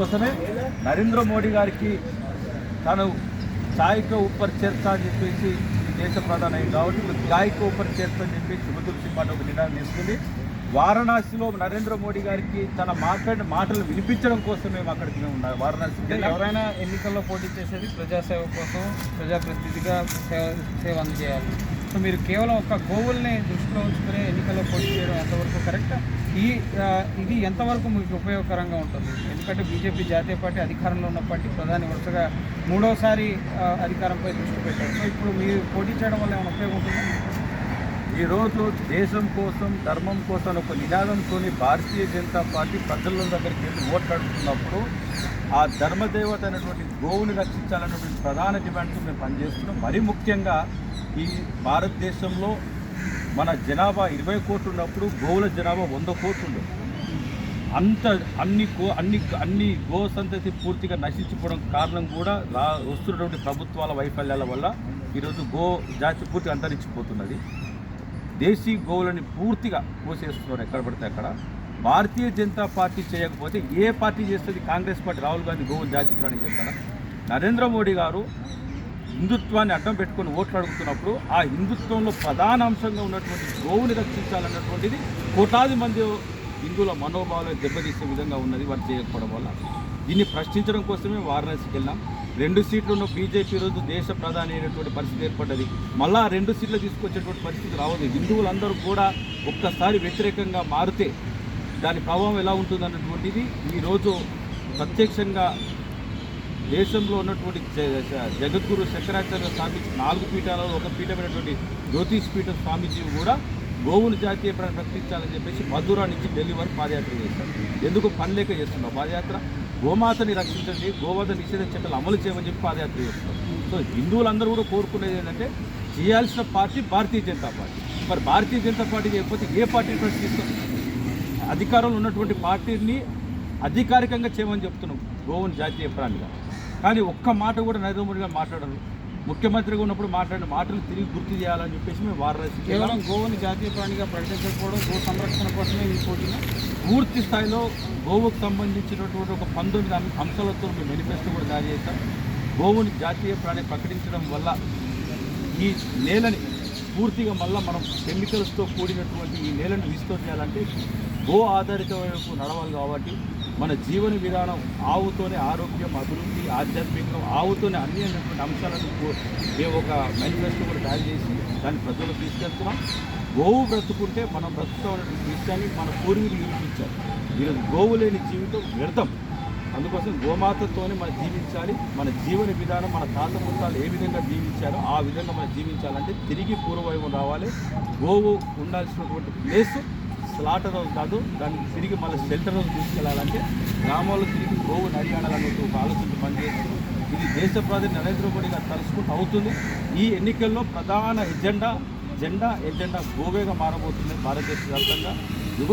అందుకోసమే నరేంద్ర మోడీ గారికి తను ఛాయ్కి ఉప్పర్ చేస్తా అని చెప్పేసి దేశ ప్రధాని కాబట్టి గాయకు ఉప్పర్ చేస్తా అని చెప్పేసి శుభతులసి పాటు ఒక నిర్ణయం తీసుకుంది. వారణాసిలో నరేంద్ర మోడీ గారికి తన మాట్లాడిన మాటలు వినిపించడం కోసమే మేము అక్కడికి మేము ఉన్నాం. వారణాసి ఎవరైనా ఎన్నికల్లో పోటీ చేసేది ప్రజాసేవ కోసం ప్రజాప్రతినిధిగా సేవ సేవ అందజేయాలి సో మీరు కేవలం ఒక గోవుల్ని దృష్టిలో ఉంచుకునే ఎన్నికల్లో పోటీ చేయడం ఎంతవరకు కరెక్ట్? ఈ ఇది ఎంతవరకు మీకు ఉపయోగకరంగా ఉంటుంది? ఎందుకంటే బీజేపీ జాతీయ పార్టీ అధికారంలో ఉన్న పార్టీ ప్రధాని వరుసగా మూడోసారి అధికారంపై దృష్టి పెట్టారు. సో ఇప్పుడు మీరు పోటీ చేయడం వల్ల ఏమైనా ఉపయోగం ఉంటుందా? ఈరోజు దేశం కోసం ధర్మం కోసం ఒక నినాదంతో భారతీయ జనతా పార్టీ ప్రజల దగ్గరికి వెళ్ళి ఓట్లాడుతున్నప్పుడు ఆ ధర్మదేవత అనేటువంటి గోవుని రక్షించాలన్నటువంటి ప్రధాన డిమాండ్తో మేము పనిచేస్తున్నాం. మరీ ముఖ్యంగా ఈ భారతదేశంలో మన జనాభా ఇరవై కోట్లు ఉన్నప్పుడు గోవుల జనాభా వంద కోట్లు ఉండదు. అంత అన్ని గో అన్ని అన్ని గో సంతతి పూర్తిగా నశించిపోవడం కారణం కూడా రా వస్తున్నటువంటి ప్రభుత్వాల వైఫల్యాల వల్ల ఈరోజు గో జాతి పూర్తిగా అంతరించిపోతున్నది. దేశీ గోవులని పూర్తిగా కోసేస్తున్నారు ఎక్కడ పడితే అక్కడ. భారతీయ జనతా పార్టీ చేయకపోతే ఏ పార్టీ చేస్తుంది? కాంగ్రెస్ పార్టీ రాహుల్ గాంధీ గోవులు జాతి ప్రాణి చేస్తారా నరేంద్ర మోడీ గారు హిందుత్వాన్ని అడ్డం పెట్టుకొని ఓట్లు అడుగుతున్నప్పుడు ఆ హిందుత్వంలో ప్రధాన అంశంగా ఉన్నటువంటి గోవుని రక్షించాలన్నటువంటిది కోటాది మంది హిందువుల మనోభావాలు దెబ్బతీసే విధంగా ఉన్నది వారు చేయకపోవడం వల్ల. దీన్ని ప్రశ్నించడం కోసమే వారణాసికి వెళ్ళాం. రెండు సీట్లు ఉన్న బీజేపీ రోజు దేశ ప్రధాని అయినటువంటి పరిస్థితి ఏర్పడ్డది. మళ్ళా రెండు సీట్లు తీసుకొచ్చేటువంటి పరిస్థితి రావద్దు. హిందువులందరూ కూడా ఒక్కసారి వ్యతిరేకంగా మారితే దాని ప్రభావం ఎలా ఉంటుందన్నటువంటిది ఈరోజు ప్రత్యక్షంగా దేశంలో ఉన్నటువంటి జగద్గురు శంకరాచార్య స్వామి నాలుగు పీఠాలలో ఒక పీఠమైనటువంటి జ్యోతిష్ పీఠం స్వామీజీ కూడా గోవులు జాతీయ ప్రాణి ప్రకటించాలని చెప్పేసి మధురా నుంచి ఢిల్లీ వరకు పాదయాత్ర చేశారు ఎందుకు పని లేక చేస్తున్నారు పాదయాత్ర? గోమాతని రక్షించండి గోమాత నిషేధ చట్టాలు అమలు చేయమని చెప్పి పాదయాత్ర చేస్తున్నారు సో హిందువులందరూ కూడా కోరుకునేది ఏంటంటే చేయాల్సిన పార్టీ భారతీయ జనతా పార్టీ. మరి భారతీయ జనతా పార్టీ చేయకపోతే ఏ పార్టీ ప్రశ్నిస్తాం అధికారంలో ఉన్నటువంటి పార్టీని అధికారికంగా చేయమని చెప్తున్నాం గోవన్ జాతీయ ప్రాణిగా. కానీ ఒక్క మాట కూడా నరేంద్ర మోడీ గారు మాట్లాడరు. ముఖ్యమంత్రిగా ఉన్నప్పుడు మాట్లాడిన మాటలు తిరిగి గుర్తు చేయాలని చెప్పేసి మేము వారణాసి కేవలం గోవుని జాతీయ ప్రాణిగా ప్రకటించకపోవడం గో సంరక్షణ కోసమే ఈ పోటీనా? పూర్తి స్థాయిలో గోవుకు సంబంధించినటువంటి ఒక పంతొమ్మిది అంశాలతో మేము మేనిఫెస్టో కూడా జారీ చేస్తాం గోవుని జాతీయ ప్రాణి ప్రకటించడం వల్ల ఈ నేలని పూర్తిగా మళ్ళీ మనం కెమికల్స్తో కూడినటువంటి ఈ నేలను రిస్టోర్ చేయాలంటే గో ఆధారిత వైపు నడవాలి కాబట్టి మన జీవన విధానం ఆవుతోనే ఆరోగ్యం అభివృద్ధి ఆధ్యాత్మికం ఆవుతోనే అన్ని అనేటువంటి అంశాలను మేము ఒక మేనిఫెస్టో కూడా తయారు చేసి దాన్ని ప్రజలకు తీసుకెళ్తున్నాం. గోవు బ్రతుకుంటే మనం బ్రతుకుతామనే విషయాన్ని మన పూర్వీకులు నిరూపించారు. ఈరోజు గోవు లేని జీవితం వ్యర్థం. అందుకోసం గోమాతతోనే మనం జీవించాలి. మన జీవన విధానం మన తాత ముత్తాలు ఏ విధంగా జీవించారో ఆ విధంగా మనం జీవించాలంటే తిరిగి పూర్వవైపు రావాలి. గోవు ఉండాల్సినటువంటి ప్లేస్ స్లాటర్ రోజు కాదు దాన్ని తిరిగి మళ్ళీ షెల్టర్ రోజు తీసుకెళ్ళాలంటే గ్రామాల్లో తిరిగి గోవు నడియాడాలనే ఒక ఆలోచన పనిచేస్తుంది ఇది దేశ ప్రధాని నరేంద్ర మోడీ గారు తలుసుకుంటూ అవుతుంది. ఈ ఎన్నికల్లో ప్రధాన ఎజెండా జెండా ఎజెండా గోవేగా మారబోతుంది భారతదేశ వ్యాప్తంగా. యువ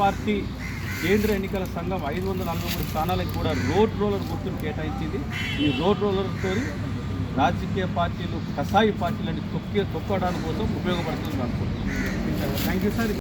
పార్టీ కేంద్ర ఎన్నికల సంఘం ఐదు వందల నలభై మూడు స్థానాలకు కూడా రోడ్ రోలర్ గుర్తును కేటాయించింది. ఈ రోడ్ రోలర్తో రాజకీయ పార్టీలు కసాయి పార్టీలని తొక్కే తొక్కడానికి కోసం ఉపయోగపడుతుంది అనుకుంటున్నాను. Thank you sir.